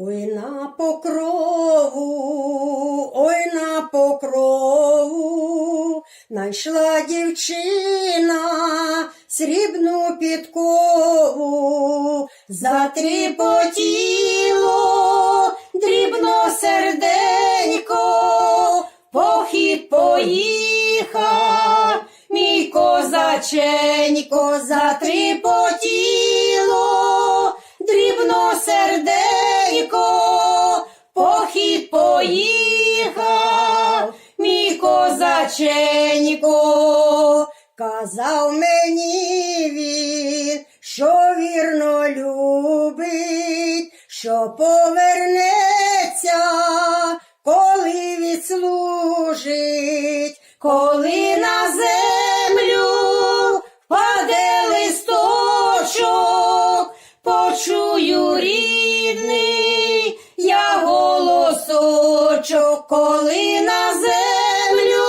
Ой на покрову, ой на покрову, найшла дівчина срібну підкову, затріпотіло дрібно серденько, похід поїхав, мій козаченько, затріпотіло дрібно серденько, похід поїхав, мій козаченько, казав мені він, що вірно любить, що повернеться, коли відслужить, коли голосочок, коли на землю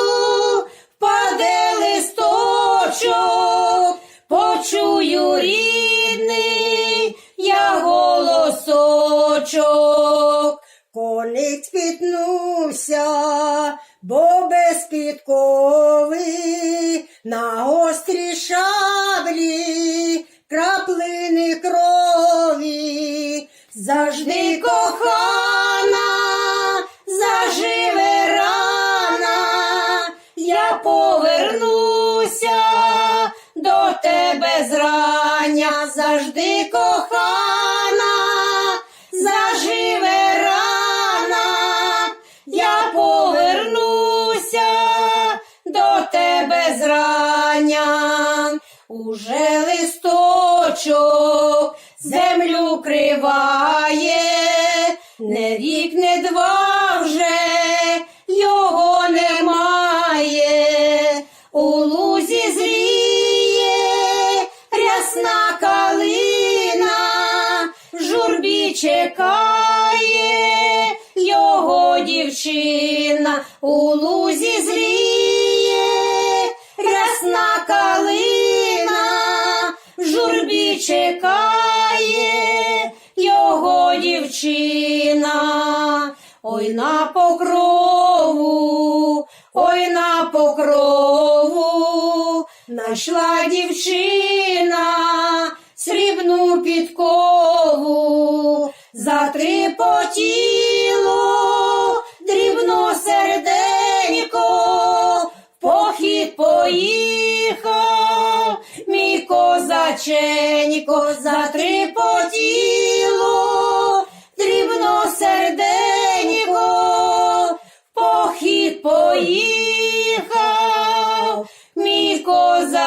впаде листочок, почую рідний я голосочок. Коник спітнувся, бо без підкови на гострій шаблі краплини крові, завжди кохана, заживе рана, я повернуся до тебе зрання, завжди кохана, заживе рана, я повернуся до тебе зрання, уже листочок землю криває, не рік, не два вже його немає, у лузі зріє рясна калина, журбі чекає його дівчина, у лузі зріє рясна калина, журбі чекає його дівчина, ой на покрову, ой на покрову, найшла дівчина срібну підкову, затріпотіло дрібно серденько, похід поїхав, мій козаченько, затріпотіло дрібно серденько, поїхав, мій козаченько.